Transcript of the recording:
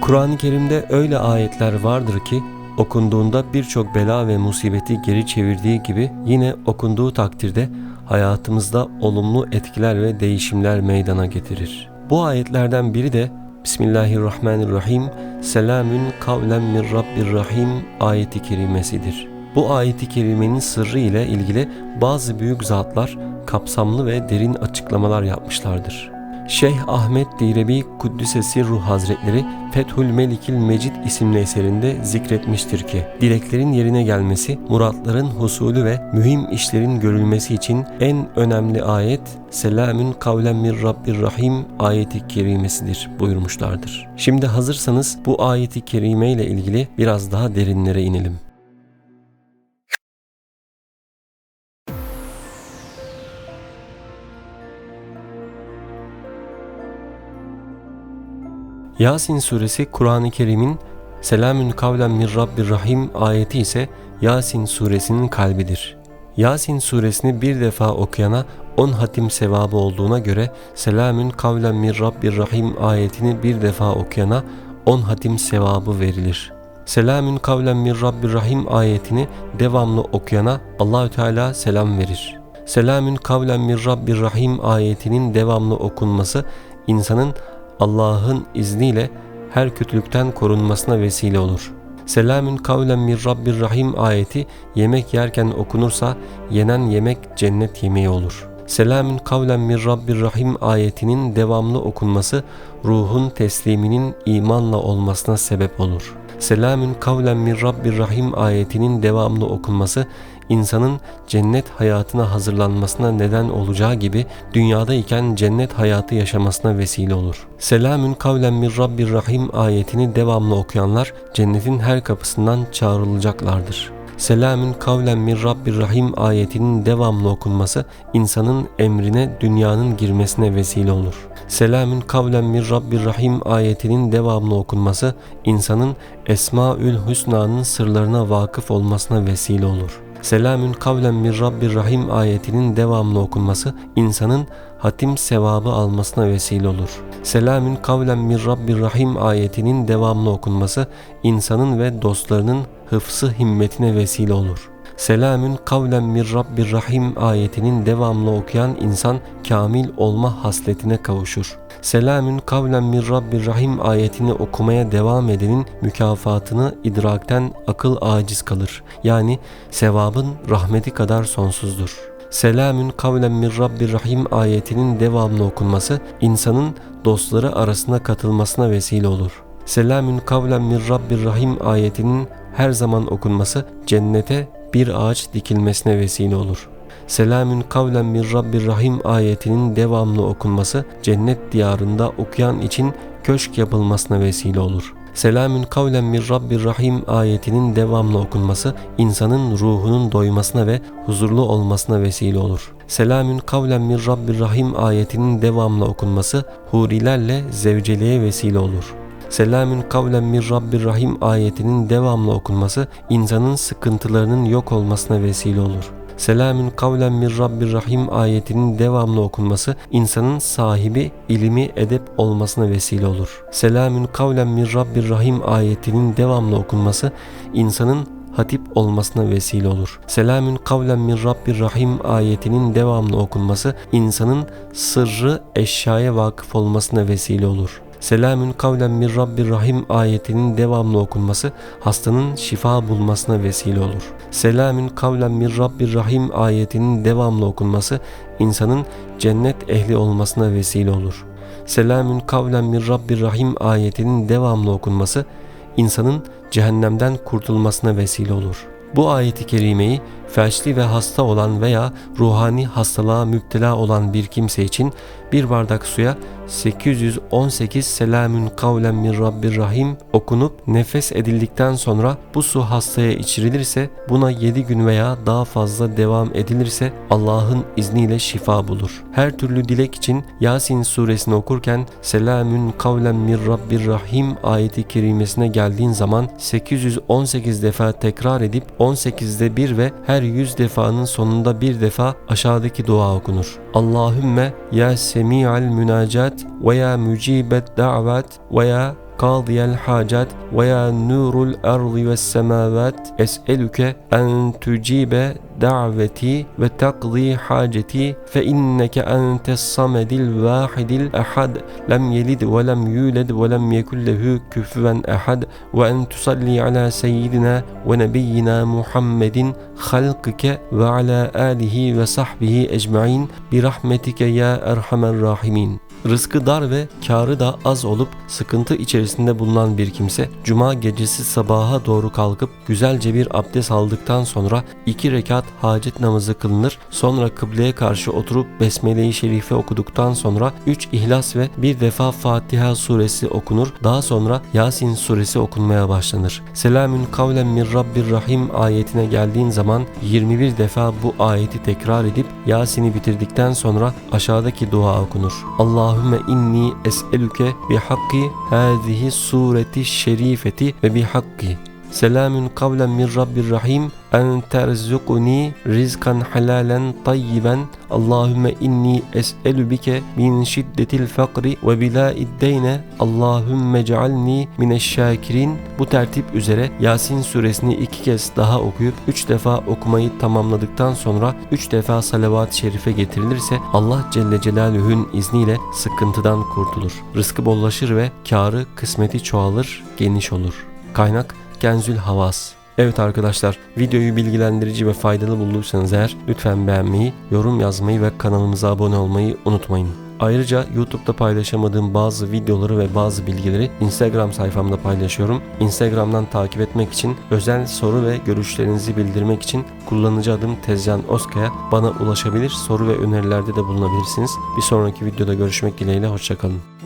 Kur'an-ı Kerim'de öyle ayetler vardır ki okunduğunda birçok bela ve musibeti geri çevirdiği gibi yine okunduğu takdirde hayatımızda olumlu etkiler ve değişimler meydana getirir. Bu ayetlerden biri de Bismillahirrahmanirrahim Selamün kavlen min Rabbir Rahim ayeti kerimesidir. Bu ayeti kerimenin sırrı ile ilgili bazı büyük zatlar kapsamlı ve derin açıklamalar yapmışlardır. Şeyh Ahmet Direbi Kuddüsesi Ruh Hazretleri Fethül Melikil Mecid isimli eserinde zikretmiştir ki dileklerin yerine gelmesi, muratların husulü ve mühim işlerin görülmesi için en önemli ayet Selamün kavlen min Rabbir Rahim ayeti kerimesidir buyurmuşlardır. Şimdi hazırsanız bu ayeti kerime ile ilgili biraz daha derinlere inelim. Yasin suresi Kur'an-ı Kerim'in Selamün kavlen min Rabbir Rahim ayeti ise Yasin suresinin kalbidir. Yasin suresini bir defa okuyana 10 hatim sevabı olduğuna göre Selamün kavlen min Rabbir Rahim ayetini bir defa okuyana 10 hatim sevabı verilir. Selamün kavlen min Rabbir Rahim ayetini devamlı okuyana Allahü Teala selam verir. Selamün kavlen min Rabbir Rahim ayetinin devamlı okunması insanın Allah'ın izniyle her kötülükten korunmasına vesile olur. Selamün kavlen min Rabbir Rahim ayeti yemek yerken okunursa yenen yemek cennet yemeği olur. Selamün kavlen min Rabbir Rahim ayetinin devamlı okunması ruhun tesliminin imanla olmasına sebep olur. Selamün kavlen min Rabbir Rahim ayetinin devamlı okunması insanın cennet hayatına hazırlanmasına neden olacağı gibi dünyadayken cennet hayatı yaşamasına vesile olur. Selamün kavlen min Rabbir Rahim ayetini devamlı okuyanlar cennetin her kapısından çağrılacaklardır. Selamün kavlen min Rabbir Rahim ayetinin devamlı okunması insanın emrine dünyanın girmesine vesile olur. Selamün kavlen min Rabbir Rahim ayetinin devamlı okunması insanın Esmaül Hüsna'nın sırlarına vakıf olmasına vesile olur. Selamün kavlen min Rabbir Rahim ayetinin devamlı okunması insanın hatim sevabı almasına vesile olur. Selamün kavlen min Rabbir Rahim ayetinin devamlı okunması insanın ve dostlarının hıfsı himmetine vesile olur. Selamün kavlen min Rabbir Rahim ayetinin devamlı okuyan insan kamil olma hasletine kavuşur. Selamün kavlen min Rabbir Rahim ayetini okumaya devam edenin mükafatını idrakten akıl aciz kalır. Yani sevabın rahmeti kadar sonsuzdur. Selamün kavlen min Rabbir Rahim ayetinin devamlı okunması insanın dostları arasına katılmasına vesile olur. Selamün kavlen min Rabbir Rahim ayetinin her zaman okunması cennete bir ağaç dikilmesine vesile olur. Selamün kavlen min Rabbir Rahim ayetinin devamlı okunması cennet diyarında okuyan için köşk yapılmasına vesile olur. Selamün kavlen min Rabbir Rahim ayetinin devamlı okunması insanın ruhunun doymasına ve huzurlu olmasına vesile olur. Selamün kavlen min Rabbir Rahim ayetinin devamlı okunması hurilerle zevceliğe vesile olur. Selamün kavlen min Rabbir Rahim ayetinin devamlı okunması insanın sıkıntılarının yok olmasına vesile olur. Selamün kavlen min Rabbir Rahim ayetinin devamlı okunması insanın sahibi ilimi edep olmasına vesile olur. Selamün kavlen min Rabbir Rahim ayetinin devamlı okunması insanın hatip olmasına vesile olur. Selamün kavlen min Rabbir Rahim ayetinin devamlı okunması insanın sırrı eşyaya vakıf olmasına vesile olur. Selamün kavlen min Rabbir Rahim ayetinin devamlı okunması hastanın şifa bulmasına vesile olur. Selamün kavlen min Rabbir Rahim ayetinin devamlı okunması insanın cennet ehli olmasına vesile olur. Selamün kavlen min Rabbir Rahim ayetinin devamlı okunması insanın cehennemden kurtulmasına vesile olur. Bu ayeti kerimeyi felçli ve hasta olan veya ruhani hastalığa müptela olan bir kimse için bir bardak suya 818 Selamün kavlen min Rabbir Rahim okunup nefes edildikten sonra bu su hastaya içirilirse buna 7 gün veya daha fazla devam edilirse Allah'ın izniyle şifa bulur. Her türlü dilek için Yasin suresini okurken Selamün kavlen min Rabbir Rahim ayeti kerimesine geldiğin zaman 818 defa tekrar edip 18'de bir ve her 100 defanın sonunda bir defa aşağıdaki dua okunur. Allahümme ya semi'al münacat ويا مجيب الدعوات ويا قاضي الحاجات ويا نور الأرض والسماوات. أسألك أن تجيب daveti ve takdi haceti fe inneke entes samedil vahidil ehad lem yelid ve lem yuled ve lem yekul lehu küfüven ehad ve en tusalli ala seyyidina ve nebiyyina Muhammedin halkike ve ala alihi ve sahbihi ecmain bi rahmetike ya erhamen rahimin. Rızkı dar ve karı da az olup sıkıntı içerisinde bulunan bir kimse cuma gecesi sabaha doğru kalkıp güzelce bir abdest aldıktan sonra iki rekat hacet namazı kılınır. Sonra kıbleye karşı oturup Besmele-i Şerife okuduktan sonra üç ihlas ve bir defa Fatiha suresi okunur. Daha sonra Yasin suresi okunmaya başlanır. Selamün kavlen min Rabbir Rahim ayetine geldiğin zaman 21 defa bu ayeti tekrar edip Yasin'i bitirdikten sonra aşağıdaki dua okunur. Allahümme inni es'elüke bi hakki hâzihi sureti şerifeti ve bi hakki Selamün kavlen min Rabbir Rahim en terzukuni rizkan halalen tayyiben Allahümme inni es'elü bike min şiddetil fakri ve bilâid deyne Allahümme cealni mineşşakirin Bu tertip üzere Yasin suresini iki kez daha okuyup üç defa okumayı tamamladıktan sonra üç defa salavat-ı şerife getirilirse Allah Celle Celaluhu'nun izniyle sıkıntıdan kurtulur. Rızkı bollaşır ve karı kısmeti çoğalır, geniş olur. Kaynak Genzül Havas Evet arkadaşlar videoyu bilgilendirici ve faydalı bulduysanız eğer lütfen beğenmeyi, yorum yazmayı ve kanalımıza abone olmayı unutmayın. Ayrıca YouTube'da paylaşamadığım bazı videoları ve bazı bilgileri Instagram sayfamda paylaşıyorum. Instagram'dan takip etmek için, özel soru ve görüşlerinizi bildirmek için kullanıcı adım Tezcan Oskaya bana ulaşabilir, soru ve önerilerde de bulunabilirsiniz. Bir sonraki videoda görüşmek dileğiyle, hoşçakalın.